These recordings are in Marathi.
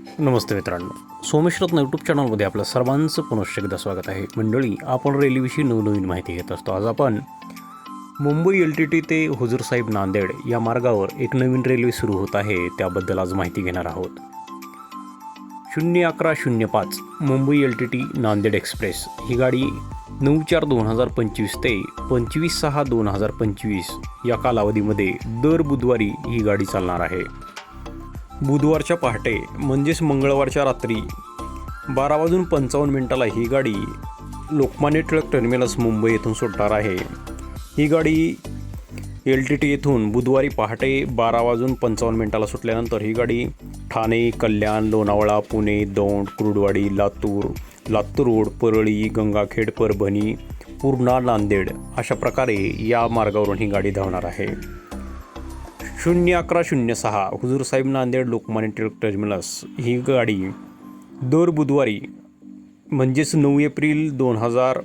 नमस्ते मित्रांनो. सोमेश यूट्यूब चॅनलमध्ये आपलं सर्वांचं पुनश्च एकदा स्वागत आहे. मंडळी आपण रेल्वेविषयी नवनवीन माहिती घेत असतो. आज आपण मुंबई एल टी टी ते हुजूरसाहेब नांदेड या मार्गावर एक नवीन रेल्वे सुरू होत आहे त्याबद्दल आज माहिती घेणार आहोत. शून्य अकरा शून्य पाच Mumbai L T T Nanded express ही गाडी नऊ चार दोन हजार पंचवीस ते पंचवीस सहा दोन हजार पंचवीस या कालावधीमध्ये दर बुधवारी ही गाडी चालणार आहे. बुधवारच्या पहाटे म्हणजेच मंगळवारच्या रात्री बारा वाजून पंचावन्न मिनिटाला ही गाडी लोकमान्य टिळक टर्मिनस मुंबई येथून सुटणार आहे. ही गाडी एल टी टी येथून बुधवारी पहाटे बारा वाजून पंचावन्न मिनिटाला सुटल्यानंतर ही गाडी ठाणे कल्याण लोणावळा पुणे दौंड कुरुडवाडी लातूर लातूर रोड परळी गंगाखेड परभणी पूर्णा नांदेड अशा प्रकारे या मार्गावरून ही गाडी धावणार आहे. शून्य अकरा शून्य सहा. हुजूर साहेब नांदेड लोकमान्य टिळक टर्मिनस ही गाडी दर बुधवारी म्हणजेच नऊ एप्रिल दोन हजार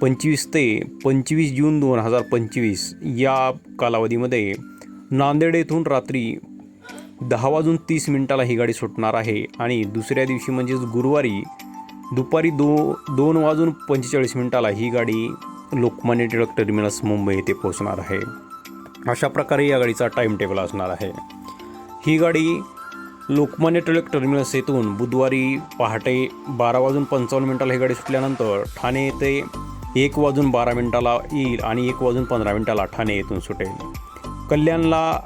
पंचवीस ते पंचवीस जून दोन हजार पंचवीस या कालावधीमध्ये नांदेड येथून रात्री दहा वाजून तीस मिनिटाला ही गाडी सुटणार आहे आणि दुसऱ्या दिवशी म्हणजेच गुरुवारी दुपारी दो दोन वाजून पंचेचाळीस मिनिटाला ही गाडी लोकमान्य टिळक टर्मिनस मुंबई येथे पोहोचणार आहे. अशा प्रकारे या गाडीचा टाईम टेबल असणार आहे. ही गाडी लोकमान्य टिळक टर्मिनस येथून बुधवारी पहाटे बारा वाजून पंचावन्न मिनिटाला ही गाडी सुटल्यानंतर ठाणे येथे एक वाजून बारा मिनिटाला येईल आणि एक वाजून पंधरा मिनिटाला ठाणे येथून सुटेल. कल्याणला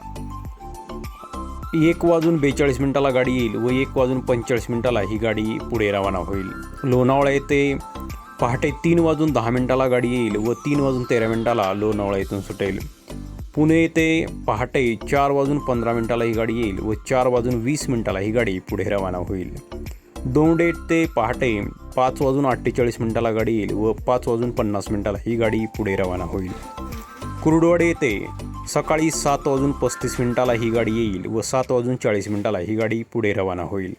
एक वाजून बेचाळीस मिनिटाला गाडी येईल व एक वाजून पंचेचाळीस मिनिटाला ही गाडी पुढे रवाना होईल. लोणावळा येथे पहाटे तीन वाजून दहा मिनिटाला गाडी येईल व तीन वाजून तेरा मिनिटाला लोणावळा येथून सुटेल. पुणे ते पहाटे चार वाजून पंधरा मिनिटाला ही गाडी येईल व चार वाजून वीस मिनिटाला ही गाडी पुढे रवाना होईल. दोंडे ते पहाटे पाच वाजून अठ्ठेचाळीस मिनिटाला गाडी येईल व पाच वाजून पन्नास मिनिटाला ही गाडी पुढे रवाना होईल. कुर्डवाडे येथे सकाळी सात वाजून पस्तीस मिनिटाला ही गाडी येईल व सात वाजून चाळीस मिनिटाला ही गाडी पुढे रवाना होईल.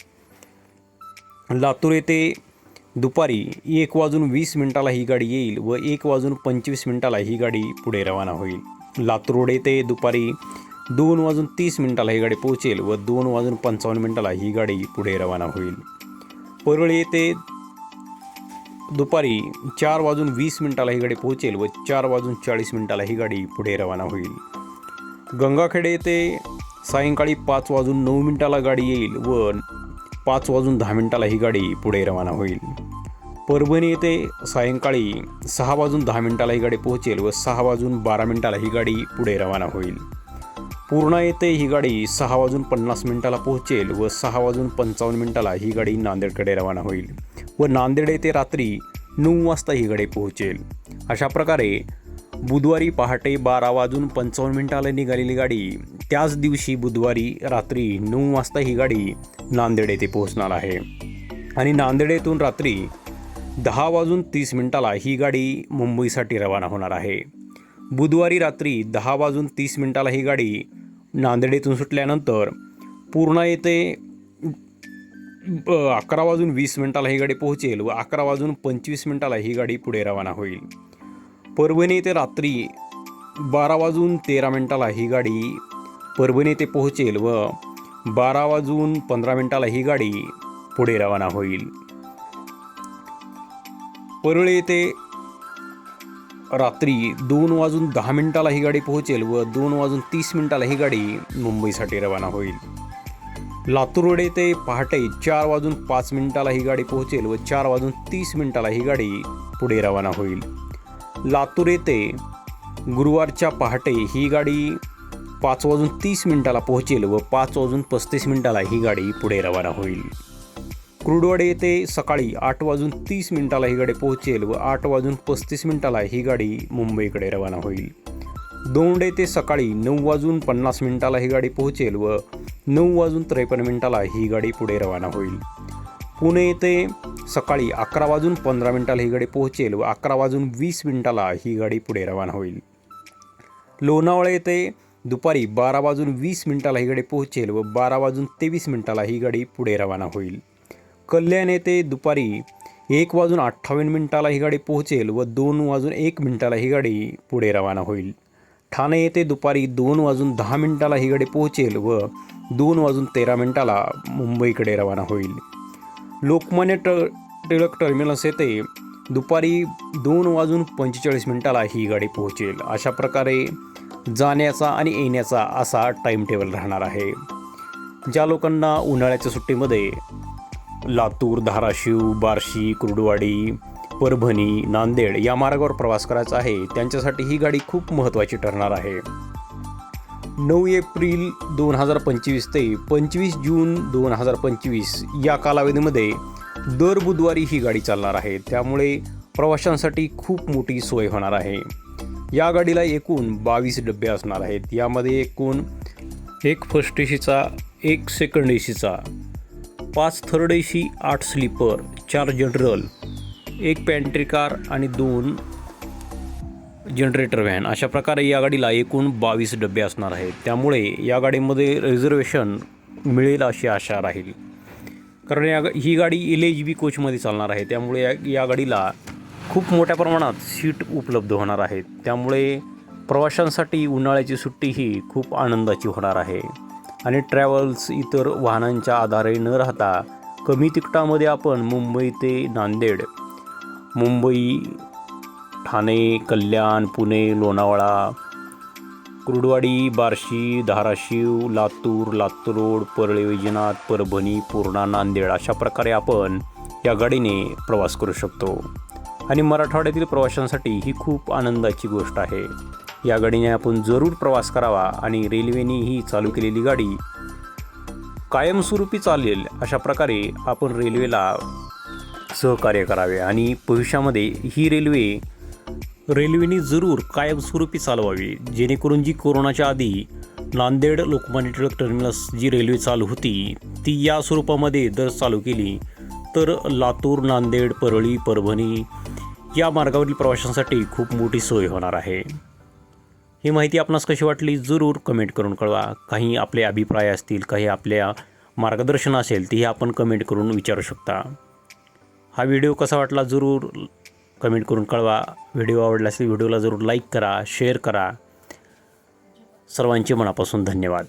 लातूर येथे दुपारी एक वाजून वीस मिनिटाला ही गाडी येईल व एक वाजून पंचवीस मिनिटाला ही गाडी पुढे रवाना होईल. लातूर रोड दुपारी दोन वाजून तीस मिनिटाला ही गाडी पोहोचेल व दोन वाजून पंचावन्न मिनिटाला ही गाडी पुढे रवाना होईल. परळी येथे दुपारी चार वाजून वीस मिनिटाला ही गाडी पोहोचेल व चार वाजून चाळीस मिनिटाला ही गाडी पुढे रवाना होईल. गंगाखेडे येथे सायंकाळी पाच वाजून नऊ मिनिटाला गाडी येईल व पाच वाजून दहा मिनिटाला ही गाडी पुढे रवाना होईल. परभणी येथे सायंकाळी सहा वाजून दहा मिनिटाला ही गाडी पोहोचेल व सहा वाजून बारा मिनिटाला ही गाडी पुढे रवाना होईल. पूर्णा येथे ही गाडी सहा वाजून पन्नास मिनिटाला पोहोचेल व सहा वाजून पंचावन्न मिनिटाला ही गाडी नांदेडकडे रवाना होईल व नांदेड येथे रात्री नऊ वाजता ही गाडी पोहोचेल. अशा प्रकारे बुधवारी पहाटे बारा वाजून पंचावन्न मिनिटाला निघालेली गाडी त्याच दिवशी बुधवारी रात्री नऊ वाजता ही गाडी नांदेड येथे पोहोचणार आहे. आणि नांदेड येथून रात्री दहा वाजून तीस मिनिटाला ही गाडी मुंबईसाठी रवाना होणार आहे. बुधवारी रात्री दहा वाजून तीस मिनिटाला ही गाडी नांदेडेतून सुटल्यानंतर पूर्णा येथे अकरा वाजून वीस मिनिटाला ही गाडी पोहोचेल व अकरा वाजून पंचवीस मिनिटाला ही गाडी पुढे रवाना होईल. परभणी येथे रात्री बारा वाजून तेरा मिनिटाला ही गाडी परभणी येथे पोहोचेल व बारा वाजून पंधरा मिनिटाला ही गाडी पुढे रवाना होईल. परळी येथे रात्री दोन वाजून दहा मिनिटाला ही गाडी पोहोचेल व दोन वाजून तीस मिनिटाला ही गाडी मुंबईसाठी रवाना होईल. लातूर रोड येथे पहाटे चार वाजून पाच मिनिटाला ही गाडी पोहोचेल व चार वाजून तीस मिनिटाला ही गाडी पुढे रवाना होईल. लातूर येथे गुरुवारच्या पहाटे ही गाडी पाच वाजून तीस मिनिटाला पोहोचेल व पाच वाजून पस्तीस मिनिटाला ही गाडी पुढे रवाना होईल. क्रुडवाडे येथे सकाळी आठ वाजून तीस मिनिटाला ही गाडी पोहोचेल व आठ वाजून पस्तीस मिनिटाला ही गाडी मुंबईकडे रवाना होईल. दौंड येथे सकाळी नऊ वाजून पन्नास मिनिटाला ही गाडी पोहोचेल व नऊ वाजून त्रेपन्न मिनिटाला ही गाडी पुढे रवाना होईल. पुणे येथे सकाळी अकरा वाजून पंधरा मिनिटाला ही गाडी पोहोचेल व अकरा वाजून वीस मिनिटाला ही गाडी पुढे रवाना होईल. लोणावळा येथे दुपारी बारा वाजून वीस मिनिटाला ही गाडी पोहोचेल व बारा वाजून तेवीस मिनिटाला ही गाडी पुढे रवाना होईल. कल्याण येथे दुपारी एक वाजून अठ्ठावन्न मिनिटाला ही गाडी पोहोचेल व दोन वाजून एक मिनिटाला ही गाडी पुढे रवाना होईल. ठाणे येथे दुपारी दोन वाजून दहा मिनिटाला ही गाडी पोहोचेल व दोन वाजून तेरा मिनिटाला मुंबईकडे रवाना होईल. लोकमान्य ट टिळक टर्मिनस येथे दुपारी दोन वाजून पंचेचाळीस मिनिटाला ही गाडी पोहोचेल. अशा प्रकारे जाण्याचा आणि येण्याचा असा टाईम टेबल राहणार आहे. ज्या लोकांना उन्हाळ्याच्या सुट्टीमध्ये लातूर धाराशिव बार्शी कुर्डवाडी परभणी नांदेड या मार्गावर प्रवास करायचा आहे. त्यांच्यासाठी ही गाडी खूप महत्त्वाची ठरणार आहे. नऊ एप्रिल दोन हजार पंचवीस ते पंचवीस जून दोन हजार पंचवीस या कालावधीमध्ये दर बुधवारी ही गाडी चालणार आहे. त्यामुळे प्रवाशांसाठी खूप मोठी सोय होणार आहे. या गाडीला एकूण बावीस डबे असणार आहेत. यामध्ये एकूण एक फर्स्ट एसीचा एक सेकंड एसीचा पाच थर्ड एशी आठ स्लीपर चार जनरल एक पॅन्ट्री कार आणि दोन जनरेटर व्हॅन. अशा प्रकारे या गाडीला एकूण बावीस डबे असणार आहेत. त्यामुळे या गाडीमध्ये रिझर्वेशन मिळेल अशी आशा राहील. कारण या ही गाडी एल एच बी कोचमध्ये चालणार आहे. त्यामुळे या या गाडीला खूप मोठ्या प्रमाणात सीट उपलब्ध होणार आहेत त्यामुळे प्रवाशांसाठी उन्हाळ्याची सुट्टी ही खूप आनंदाची होणार आहे. आणि ट्रॅव्हल्स इतर वाहनांच्या आधारे न राहता कमी तिकटामध्ये आपण मुंबई ते नांदेड. मुंबई ठाणे कल्याण पुणे लोणावळा कुर्डवाडी बार्शी धाराशिव लातूर लातूर रोड परळी वैजनाथ परभणी पूर्णा नांदेड अशा प्रकारे आपण या गाडीने प्रवास करू शकतो. आणि मराठवाड्यातील प्रवाशांसाठी ही खूप आनंदाची गोष्ट आहे. या गाडीने आपण जरूर प्रवास करावा आणि रेल्वेने ही चालू केलेली गाडी कायमस्वरूपी चालेल अशा प्रकारे आपण रेल्वेला सहकार्य करावे आणि भविष्यामध्ये ही रेल्वे रेल्वेने जरूर कायमस्वरूपी चालवावी जेणेकरून जी कोरोनाच्या आधी नांदेड लोकमान्य टिळक टर्मिनस जी रेल्वे चालू होती ती या स्वरूपामध्ये जर चालू केली तर लातूर नांदेड परळी परभणी या मार्गावरील प्रवाशांसाठी खूप मोठी सोय होणार आहे. ही माहिती आपणास कशी वाटली जरूर कमेंट करून कळवा. काही आपले अभिप्राय असतील काही आपल्या मार्गदर्शन असेल तेही आपण कमेंट करून विचारू शकता. हा व्हिडिओ कसा वाटला जरूर कमेंट करून कळवा. व्हिडिओ आवडला असेल व्हिडिओला जरूर लाईक करा शेअर करा. सर्वांचे मनापासून धन्यवाद.